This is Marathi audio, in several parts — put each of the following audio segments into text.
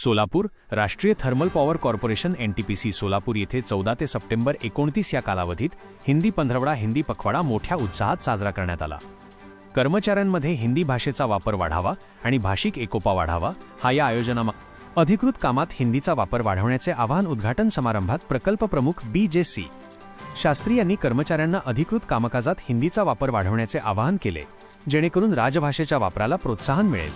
सोलापूर राष्ट्रीय thermal power corporation NTPC Solapur येथे चौदा ते सप्टेंबर एकोणतीस या कालावधीत हिंदी पंधरवडा हिंदी पखवाडा मोठ्या उत्साहात साजरा करण्यात आला. कर्मचाऱ्यांमध्ये हिंदी भाषेचा वापर वाढावा आणि भाषिक एकोपा वाढावा हा या आयोजनामा अधिकृत कामात हिंदीचा वापर वाढवण्याचे आवाहन उद्घाटन समारंभात प्रकल्प प्रमुख बी जे सी. शास्त्री यांनी कर्मचाऱ्यांना अधिकृत कामकाजात हिंदीचा वापर वाढवण्याचे आवाहन केले जेणेकरून राजभाषेच्या वापराला प्रोत्साहन मिळेल.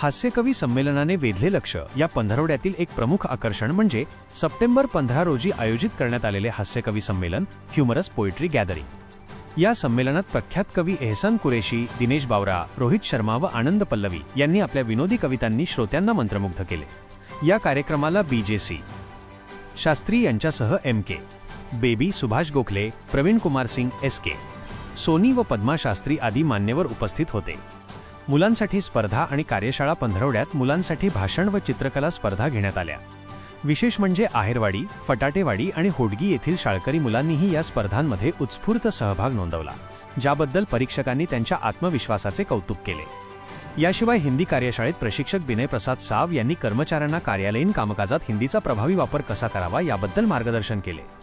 हास्यकवी संमेलनाने वेधले लक्ष. या पंधरवड्यातील एक प्रमुख आकर्षण म्हणजे सप्टेंबर पंधरा रोजी आयोजित करण्यात आलेले हास्यकवी संमेलन ह्युमरस पोएट्री गॅदरिंग. या संमेलनात प्रख्यात कवी एहसान कुरेशी दिनेश बावरा रोहित शर्मा व आनंद पल्लवी यांनी आपल्या विनोदी कवितांनी श्रोत्यांना मंत्रमुग्ध केले. या कार्यक्रमाला बीजेसी शास्त्री यांच्यासह M K Baby Subhash Gokhale Praveen Kumar Singh S K Soni व पद्मा शास्त्री आदी मान्यवर उपस्थित होते. मुलांसाठी स्पर्धा आणि कार्यशाळा पंधरवड्यात मुलांसाठी भाषण व चित्रकला स्पर्धा घेण्यात आल्या. विशेष म्हणजे आहेरवाडी फटाटेवाडी आणि होडगी येथील शाळकरी मुलांनीही या स्पर्धांमध्ये उत्स्फूर्त सहभाग नोंदवला ज्याबद्दल परीक्षकांनी त्यांच्या आत्मविश्वासाचे कौतुक केले. याशिवाय हिंदी कार्यशाळेत प्रशिक्षक विनय प्रसाद साव यांनी कर्मचाऱ्यांना कार्यालयीन कामकाजात हिंदीचा प्रभावी वापर कसा करावा याबद्दल मार्गदर्शन केले.